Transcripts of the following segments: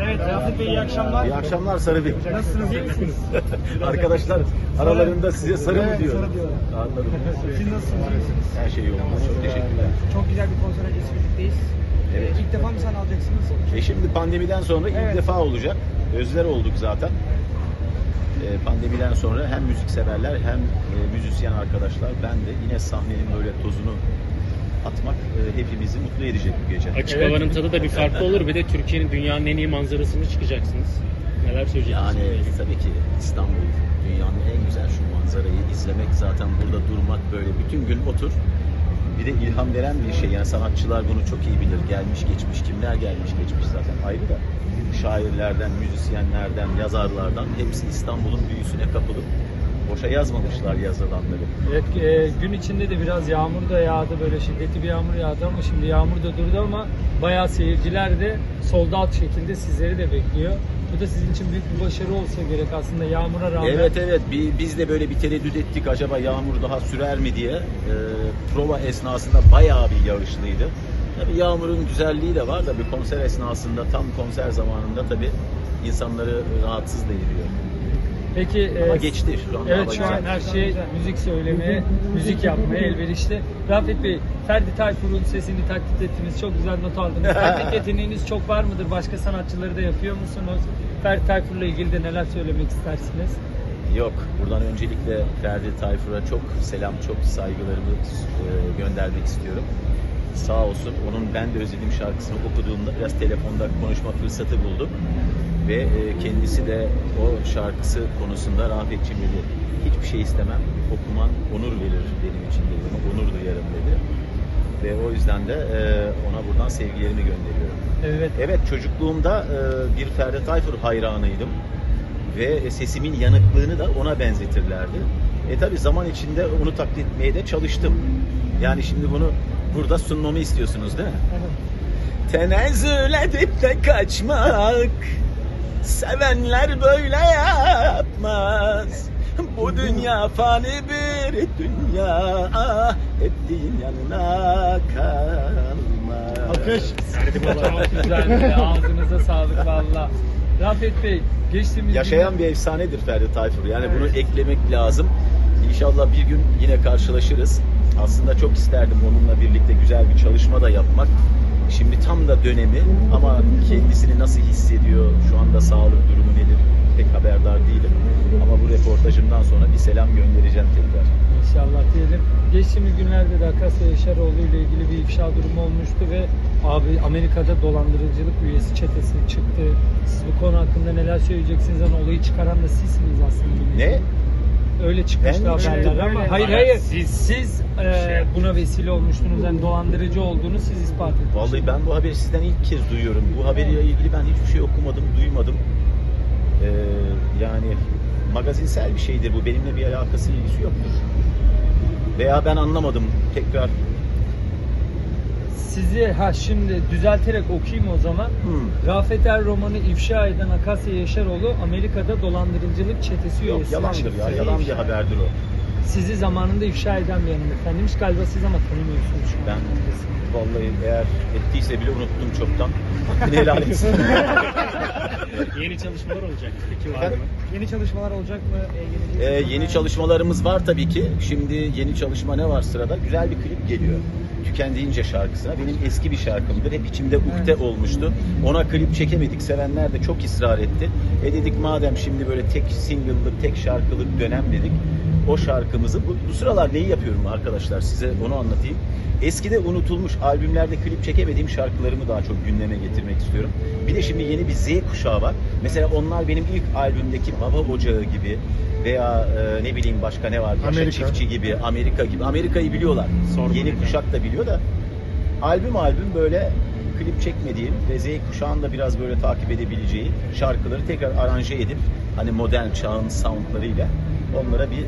Evet Rafet Bey iyi akşamlar. İyi akşamlar Sarı Bey. Nasılsınız? iyi misiniz? Arkadaşlar aralarında size sarı mı diyor? sarı diyorlar. Anladım. Siz nasılsınız? iyi misiniz? Her şey yolunda. Çok teşekkürler. Çok güzel bir konser öncesi birlikteyiz. Evet. Ee, İlk defa mı sahne alacaksınız? E şimdi pandemiden sonra ilk Evet. defa olacak. Özler olduk zaten. E, pandemiden sonra hem müzik severler hem e, müzisyen arkadaşlar ben de yine sahnenin böyle tozunu atmak e, hepimizi mutlu edecek bu gece. Açık havanın tadı da bir farklı olur. Bir de Türkiye'nin dünyanın en iyi manzarasını çıkacaksınız. Neler söyleyeceksiniz? Yani tabii ki İstanbul dünyanın en güzel şu manzarayı izlemek zaten burada durmak böyle bütün gün otur. Bir de ilham veren bir şey yani sanatçılar bunu çok iyi bilir. Gelmiş geçmiş kimler gelmiş geçmiş zaten ayrı da şairlerden, müzisyenlerden, yazarlardan hepsi İstanbul'un büyüsüne kapılıp boşa yazmamışlar yazılanları. Evet e, gün içinde de biraz yağmur da yağdı böyle şiddetli bir yağmur yağdı ama şimdi yağmur da durdu ama bayağı seyirciler de sold out şekilde sizleri de bekliyor. Bu da sizin için büyük bir başarı olsa gerek aslında yağmura rağmen. Evet evet Bi- biz de böyle bir tereddüt ettik acaba yağmur daha sürer mi diye. Ee, prova esnasında bayağı bir yağışlıydı. Tabii yağmurun güzelliği de var da bir konser esnasında tam konser zamanında tabii insanları rahatsız da ediyor. Peki Ama e, geçti şu anda Evet şu an her şey müzik söylemeye, müzik yapmaya elverişli. Rafet Bey, Ferdi Tayfur'un sesini taklit ettiniz. Çok güzel not aldınız. Taklit yeteneğiniz çok var mıdır? Başka sanatçıları da yapıyor musunuz? Ferdi Tayfur'la ilgili de neler söylemek istersiniz? Yok. Buradan öncelikle Ferdi Tayfur'a çok selam, çok saygılarımı e, göndermek istiyorum. Sağ olsun. Onun Ben de Özledim şarkısını okuduğumda biraz telefonda konuşma fırsatı buldum. Ve e, kendisi de o şarkısı konusunda Rafetciğim dedi. Hiçbir şey istemem. Okuman onur verir benim için dedi. Onur duyarım dedi. Ve o yüzden de e, ona buradan sevgilerimi gönderiyorum. Evet. Evet çocukluğumda e, bir Ferdi Tayfur hayranıydım ve sesimin yanıklığını da ona benzetirlerdi. E tabi zaman içinde onu taklit etmeye de çalıştım. Yani şimdi bunu burada sunmamı istiyorsunuz değil mi? Tenezzül edip de kaçmak Sevenler böyle yapmaz Bu dünya fani bir dünya Ettiğin yanına kalmaz Alkış. Çok güzel. Ağzınıza sağlık valla. Rafet Bey, geçtiğimiz Yaşayan bir efsanedir Ferdi Tayfur. Yani bunu eklemek lazım. İnşallah bir gün yine karşılaşırız. Aslında çok isterdim onunla birlikte güzel bir çalışma da yapmak. Tam da dönemi ama kendisini nasıl hissediyor, şu anda sağlık durumu nedir pek haberdar değilim. Ama bu reportajımdan sonra bir selam göndereceğim tekrar. İnşallah diyelim. Geçtiğimiz günlerde de Akasya Yaşaroğlu ile ilgili bir ifşa durumu olmuştu ve abi Amerika'da dolandırıcılık üyesi çetesi çıktı. Siz bu konu hakkında neler söyleyeceksiniz? Hani olayı çıkaran da sizsiniz aslında. Ne? Öyle çıkmıştı haberler ama Öyle. hayır hayır siz- siz, e, şey buna vesile olmuştunuz yani dolandırıcı olduğunu siz ispat ettiniz. Vallahi ben bu haberi sizden ilk kez duyuyorum. Bu haberiyle ilgili ben hiçbir şey okumadım, duymadım. Ee, yani magazinsel bir şeydir bu. Benimle bir alakası, ilgisi yoktur. Veya ben anlamadım. Tekrar Sizi ha şimdi düzelterek okuyayım o zaman. Hmm. Rafet Er romanı ifşa eden Akasya Yaşaroğlu Amerika'da dolandırıcılık çetesi yok üyesi yalandır ya. Yalan bir haberdir o. Sizi zamanında ifşa eden bir hanımefendiymiş galiba siz ama tanımıyorsunuz şu an. Ben vallahi eğer ettiyse bile unuttum çoktan. Hakkını helal etsin. Yeni çalışmalar olacak. Peki var mı? Yeni çalışmalar olacak mı? Ee, Ee, yeni çalışmalarımız var tabii ki. Şimdi yeni çalışma ne var sırada? Güzel bir klip geliyor. Tükendiğince şarkısına. Benim eski bir şarkımdır. Hep içimde ukde olmuştu. Ona klip çekemedik. Sevenler de çok ısrar etti. E dedik madem şimdi böyle tek single'lık, tek şarkılık dönem dedik. O şarkımızı, bu, bu sıralar neyi yapıyorum arkadaşlar size onu anlatayım. Eskide unutulmuş albümlerde klip çekemediğim şarkılarımı daha çok gündeme getirmek istiyorum. Bir de şimdi yeni bir Z kuşağı var. Mesela onlar benim ilk albümdeki Baba Ocağı gibi veya e, ne bileyim başka ne var? Yaşa Amerika. Çiftçi gibi, Amerika gibi. Amerika'yı biliyorlar. Sorma yeni yani. kuşak da biliyor da. Albüm albüm böyle klip çekmediğim ve Z kuşağın da biraz böyle takip edebileceği şarkıları tekrar aranje edip hani modern çağın soundlarıyla onlara bir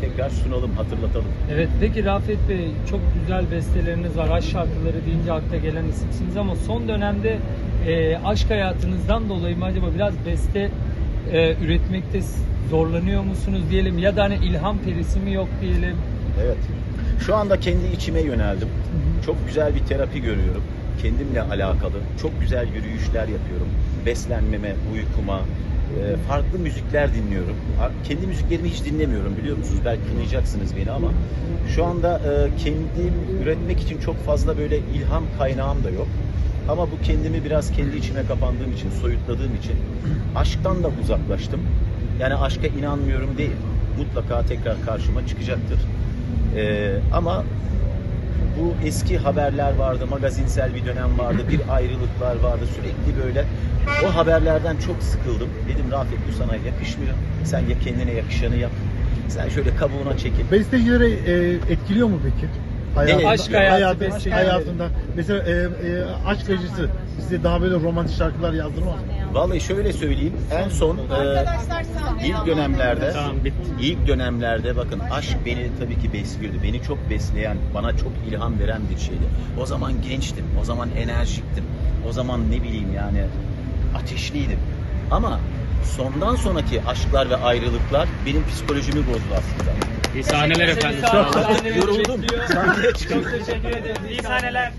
tekrar sunalım, hatırlatalım. Evet peki Rafet Bey çok güzel besteleriniz var. Aşk şarkıları deyince akla gelen isimsiniz ama son dönemde e, aşk hayatınızdan dolayı mı acaba biraz beste e, üretmekte zorlanıyor musunuz diyelim ya da hani ilham perisi mi yok diyelim. Evet. Şu anda kendi içime yöneldim. Çok güzel bir terapi görüyorum. kendimle alakalı çok güzel yürüyüşler yapıyorum. Beslenmeme, uykuma, e, farklı müzikler dinliyorum. Kendi müziklerimi hiç dinlemiyorum biliyor musunuz? Belki kınayacaksınız beni ama şu anda e, kendim üretmek için çok fazla böyle ilham kaynağım da yok. Ama bu kendimi biraz kendi içime kapandığım için, soyutladığım için aşktan da uzaklaştım. Yani aşka inanmıyorum değil. Mutlaka tekrar karşıma çıkacaktır. E, ama bu eski haberler vardı, magazinsel bir dönem vardı, bir ayrılıklar vardı. Sürekli böyle o haberlerden çok sıkıldım. Dedim Rafet bu sana yakışmıyor. Sen ya kendine yakışanı yap. Sen şöyle kabuğuna çekil. Bestecileri e, etkiliyor mu peki? Hayatında, Aşk hayatı, hayatı- besteleri. hayatında. Mesela e, e, aşk acısı size daha böyle romantik şarkılar yazdırmaz mı? Vallahi şöyle söyleyeyim. En son e, ilk dönemlerde Tamam, bitti. ilk dönemlerde bakın aşk beni tabii ki besliyordu. Beni çok besleyen, bana çok ilham veren bir şeydi. O zaman gençtim. O zaman enerjiktim. O zaman ne bileyim yani ateşliydim. Ama sondan sonraki aşklar ve ayrılıklar benim psikolojimi bozdu aslında. İyi sahneler efendim. Sağ olun. Yoruldum. Sahneye çıkıyorum. Çok teşekkür ederiz. İyi sahneler.